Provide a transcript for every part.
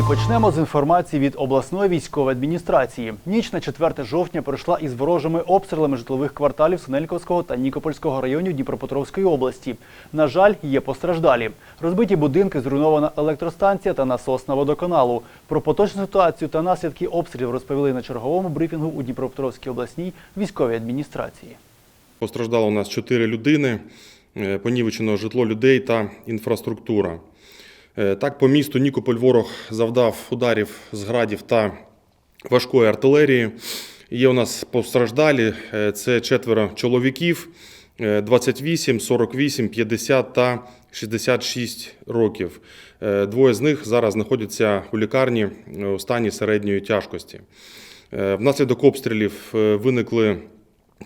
І почнемо з інформації від обласної військової адміністрації. Ніч на 4 жовтня пройшла із ворожими обстрілами житлових кварталів Синельковського та Нікопольського районів Дніпропетровської області. На жаль, є постраждалі. Розбиті будинки, зруйнована електростанція та насосна водоканалу. Про поточну ситуацію та наслідки обстрілів розповіли на черговому брифінгу у Дніпропетровській обласній військовій адміністрації. Постраждало у нас 4 людини, е, понівечено житло людей та інфраструктура. Е, Так, по місту Нікополь ворог завдав ударів з градів та важкої артилерії. Є у нас постраждалі, е, це четверо чоловіків, е, 28, 48, 50 та 66 років. Е, Двоє з них зараз знаходяться у лікарні у стані середньої тяжкості. Внаслідок обстрілів виникли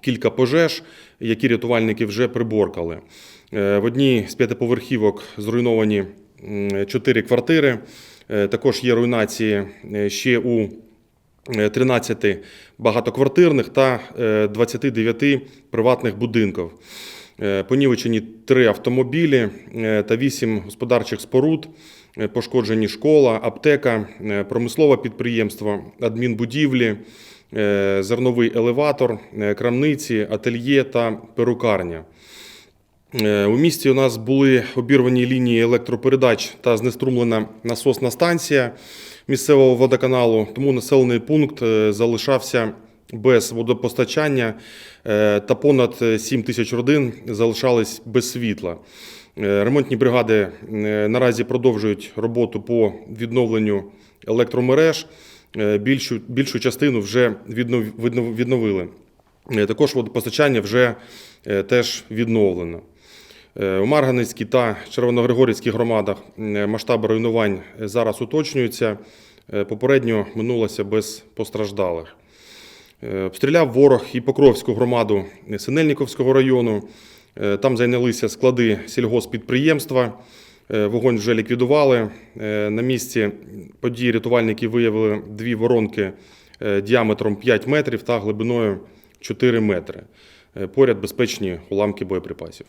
кілька пожеж, які рятувальники вже приборкали. В одній з п'ятиповерхівок зруйновані чотири квартири. Е, Також є руйнації е, ще у е, 13 багатоквартирних та е, 29 приватних будинків. Е, Понівечені три автомобілі е, та вісім господарчих споруд. Е, Пошкоджені школа, аптека, е, промислове підприємство, адмінбудівлі, е, зерновий елеватор, е, крамниці, ательє та перукарня. Е, У місті у нас були обірвані лінії електропередач та знеструмлена насосна станція місцевого водоканалу, тому населений пункт е, залишався без водопостачання е, та понад 7 тисяч родин залишались без світла. Ремонтні бригади наразі продовжують роботу по відновленню електромереж. Більшу, більшу частину вже віднов- віднов- відновили. Також водопостачання вже теж відновлено. Е, У Марганецькій та Червоногригорівській громадах е, масштаби руйнувань зараз уточнюються. Е, Попередньо минулося без постраждалих. Е, Обстріляв ворог і Покровську громаду Синельниковського району. Е, Там зайнялися склади сільгоспідприємства. Е, Вогонь вже ліквідували. Е, На місці події рятувальники виявили дві воронки е, діаметром 5 метрів та глибиною 4 метри. Е, Поряд безпечні уламки боєприпасів.